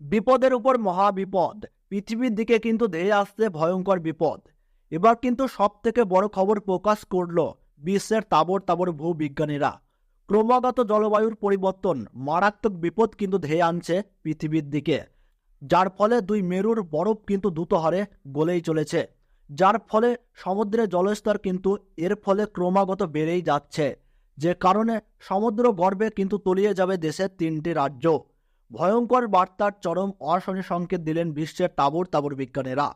বিপদের উপর মহাবিপদ। পৃথিবীর দিকে কিন্তু ধেয়ে আসছে ভয়ঙ্কর বিপদ। এবার কিন্তু সব থেকে বড় খবর প্রকাশ করল বিশ্বের তাবর তাবর ভূবিজ্ঞানীরা। ক্রমাগত জলবায়ুর পরিবর্তন, মারাত্মক বিপদ কিন্তু ধেয়ে আনছে পৃথিবীর দিকে। যার ফলে দুই মেরুর বরফ কিন্তু দ্রুত হারে গলেই চলেছে। যার ফলে সমুদ্রের জলস্তর কিন্তু এর ফলে ক্রমাগত বেড়েই যাচ্ছে। যে কারণে সমুদ্র গর্ভে কিন্তু তলিয়ে যাবে দেশের তিনটি রাজ্য। ভয়ঙ্কর বার্তার চরম অশনি সংকেত দিলেন বিশ্বের তাবর তাবর বিজ্ঞানীরা।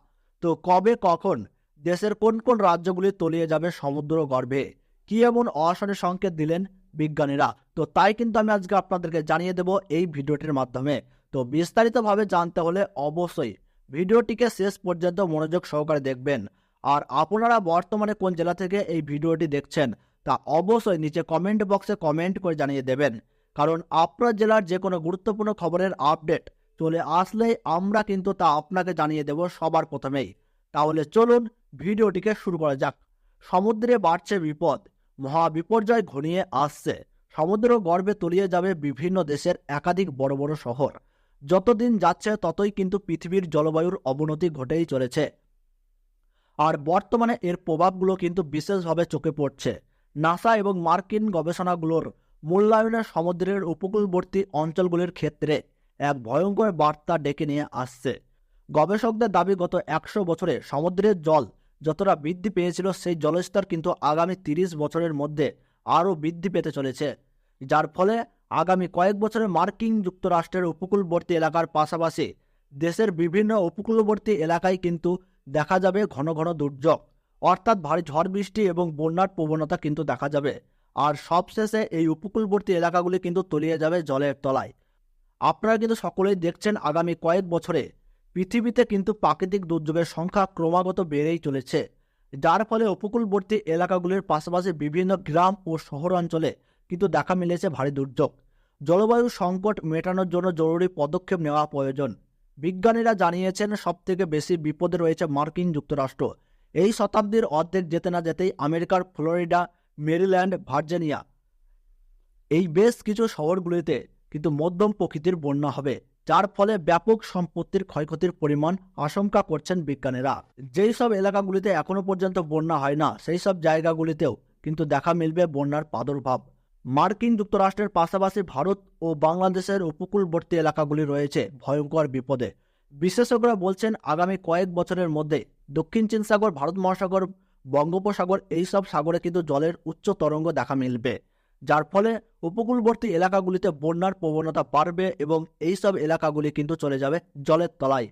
তো কবে, কখন, দেশের কোন কোন রাজ্যগুলি তলিয়ে যাবে সমুদ্র গর্ভে? কি এমন অশনি সংকেত দিলেন বিজ্ঞানীরা? তো তাই কিন্তু আমি আজকে আপনাদেরকে জানিয়ে দেব এই ভিডিওটির মাধ্যমে। তো বিস্তারিতভাবে জানতে হলে অবশ্যই ভিডিওটিকে শেষ পর্যন্ত মনোযোগ সহকারে দেখবেন। আর আপনারা বর্তমানে কোন জেলা থেকে এই ভিডিওটি দেখছেন, তা অবশ্যই নিচে কমেন্ট বক্সে কমেন্ট করে জানিয়ে দেবেন। কারণ আপনার জেলার যে কোনো গুরুত্বপূর্ণ খবরের আপডেট চলে আসলেই আমরা কিন্তু তা আপনাকে জানিয়ে দেব সবার প্রথমেই। তাহলে চলুন ভিডিওটিকে শুরু করা যাক। সমুদ্রে বাড়ছে বিপদ, মহা বিপর্যয় ঘনিয়ে আসছে। সমুদ্র গর্ভে তলিয়ে যাবে বিভিন্ন দেশের একাধিক বড় বড় শহর। যতদিন যাচ্ছে ততই কিন্তু পৃথিবীর জলবায়ুর অবনতি ঘটেই চলেছে। আর বর্তমানে এর প্রভাবগুলো কিন্তু বিশেষভাবে চোখে পড়ছে। নাসা এবং মার্কিন গবেষণাগুলোর মূল্যায়নে সমুদ্রের উপকূলবর্তী অঞ্চলগুলির ক্ষেত্রে এক ভয়ঙ্কর বার্তা ডেকে নিয়ে আসছে। গবেষকদের দাবি, গত একশো বছরে সমুদ্রের জল যতটা বৃদ্ধি পেয়েছিল, সেই জলস্তর কিন্তু আগামী তিরিশ বছরের মধ্যে আরও বৃদ্ধি পেতে চলেছে। যার ফলে আগামী কয়েক বছরে মার্কিন যুক্তরাষ্ট্রের উপকূলবর্তী এলাকার পাশাপাশি দেশের বিভিন্ন উপকূলবর্তী এলাকায় কিন্তু দেখা যাবে ঘন ঘন দুর্যোগ। অর্থাৎ ভারী ঝড় বৃষ্টি এবং বন্যার প্রবণতা কিন্তু দেখা যাবে। আর সবশেষে এই উপকূলবর্তী এলাকাগুলি কিন্তু তলিয়ে যাবে জলের তলায়। আপনারা কিন্তু সকলেই দেখছেন আগামী কয়েক বছরে পৃথিবীতে কিন্তু প্রাকৃতিক দুর্যোগের সংখ্যা ক্রমাগত বেড়েই চলেছে, যার ফলে উপকূলবর্তী এলাকাগুলির পাশাপাশি বিভিন্ন গ্রাম ও শহরাঞ্চলে কিন্তু দেখা মিলেছে ভারী দুর্যোগ। জলবায়ু সংকট মেটানোর জন্য জরুরি পদক্ষেপ নেওয়া প্রয়োজন। বিজ্ঞানীরা জানিয়েছেন, সবথেকে বেশি বিপদে রয়েছে মার্কিন যুক্তরাষ্ট্র। এই শতাব্দীর অর্ধেক যেতে না যেতেই আমেরিকার ফ্লোরিডা মেরিল্যান্ড, ভার্জিনিয়া। এই বেশ কিছু শহরগুলিতে কিন্তু মধ্যম প্রকৃতির বন্যা হবে, যার ফলে ব্যাপক সম্পত্তির ক্ষয়ক্ষতির পরিমাণ আশঙ্কা করছেন বিজ্ঞানীরা। যেই সব এলাকাগুলিতে এখনও পর্যন্ত বন্যা হয় না, সেই সব জায়গাগুলিতেও কিন্তু দেখা মিলবে বন্যার প্রাদুর্ভাব। মার্কিন যুক্তরাষ্ট্রের পাশাপাশি ভারত ও বাংলাদেশের উপকূলবর্তী এলাকাগুলি রয়েছে ভয়ঙ্কর বিপদে। বিশেষজ্ঞরা বলছেন, আগামী কয়েক বছরের মধ্যে দক্ষিণ চীন সাগর, ভারত মহাসাগর বঙ্গোপসাগর এইসব সাগরে কিন্তু জলের উচ্চ তরঙ্গ দেখা মিলবে, যার ফলে উপকূলবর্তী এলাকাগুলিতে বন্যার প্রবণতা বাড়বে এবং এইসব এলাকাগুলি কিন্তু চলে যাবে জলের তলায়।